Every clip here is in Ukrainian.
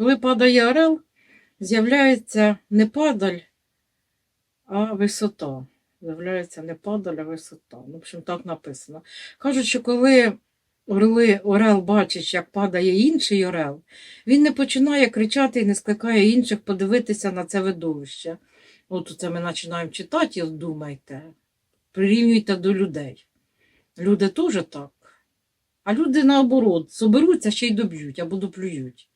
Коли падає орел, з'являється не падаль, а висота. З'являється не падаль, а висота. Ну, В общем, так написано. Кажуть, що коли орли, орел бачить, як падає інший орел, він не починає кричати і не скликає інших подивитися на це видовище. От це ми починаємо читати думайте, прирівнюйте до людей. Люди теж так. А люди наоборот, соберуться ще й доб'ють або доплюють.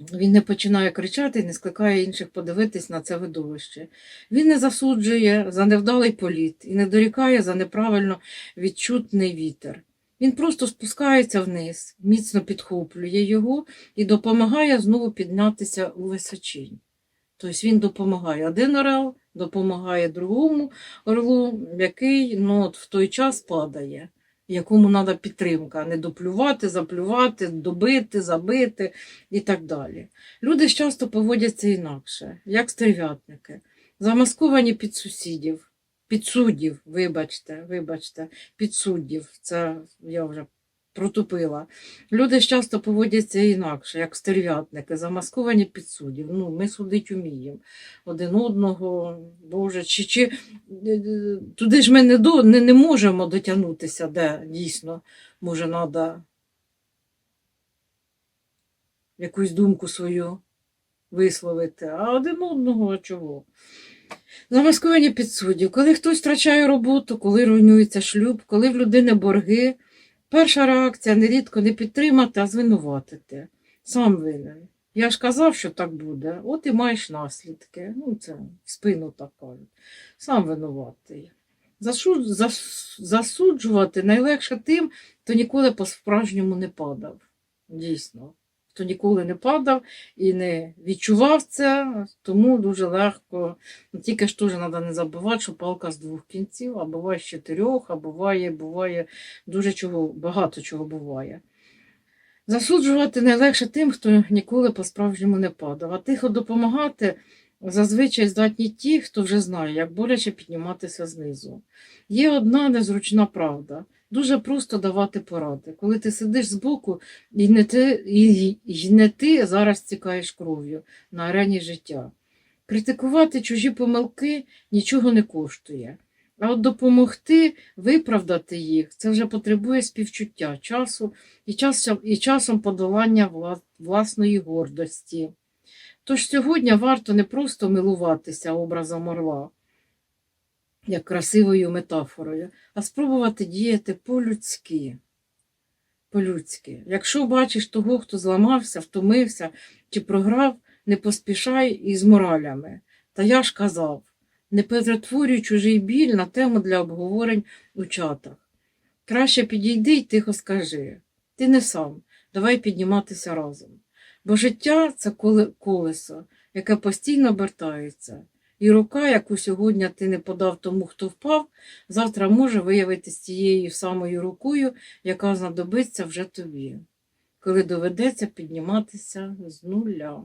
Він не починає кричати не скликає інших подивитись на це видовище. Він не засуджує за невдалий політ і не дорікає за неправильно відчутний вітер. Він просто спускається вниз, міцно підхоплює його і допомагає знову піднятися у височинь. Тобто він допомагає. Один орел допомагає другому орлу, який ну, от в той час падає, якому треба підтримка, не доплювати, заплювати, добити, забити і так далі. Люди часто поводяться інакше, як стерв'ятники, замасковані під сусідів, підсуддів, вибачте, вибачте, підсуддів. Це я вже протупила. Люди часто поводяться інакше, як стерв'ятники, замасковані підсуддів. Ну, ми судить уміємо один одного, Боже, чи, чи е, туди ж ми не, до, не, не можемо дотягнутися, де дійсно, може, треба якусь думку свою висловити, а один одного чого? Замасковані підсуддів. Коли хтось втрачає роботу, коли руйнується шлюб, коли в людини борги, перша реакція нерідко не підтримати, а звинуватити. Сам винен. Я ж казав, що так буде, от і маєш наслідки. Ну, це в спину так кажуть. Сам винуватий. Засуджувати найлегше тим, хто ніколи по-справжньому не падав. Дійсно. Хто ніколи не падав і не відчував це, тому дуже легко. Ну, Тільки ж теж треба не забувати, що палка з двох кінців, а буває з чотирьох, а буває, буває дуже чого, багато чого буває. Засуджувати найлегше тим, хто ніколи по-справжньому не падав, а тихо допомагати зазвичай здатні ті, хто вже знає, як боляче підніматися знизу. Є одна незручна правда. Дуже просто давати поради. Коли ти сидиш збоку, і не ти, і, і не ти зараз тікаєш кров'ю на арені життя. Критикувати чужі помилки нічого не коштує. А от допомогти виправдати їх це вже потребує співчуття, часу і, часом, і часом подолання власної гордості. Тож сьогодні варто не просто милуватися образом орла, як красивою метафорою, а спробувати діяти по-людськи. По-людськи. Якщо бачиш того, хто зламався, втомився чи програв, не поспішай із моралями. Та я ж казав, не перетворюй чужий біль на тему для обговорень у чатах. Краще підійди й тихо скажи. Ти не сам, давай підніматися разом. Бо життя це колесо, яке постійно обертається. І рука, яку сьогодні ти не подав тому, хто впав, завтра може виявитися тією самою рукою, яка знадобиться вже тобі, коли доведеться підніматися з нуля.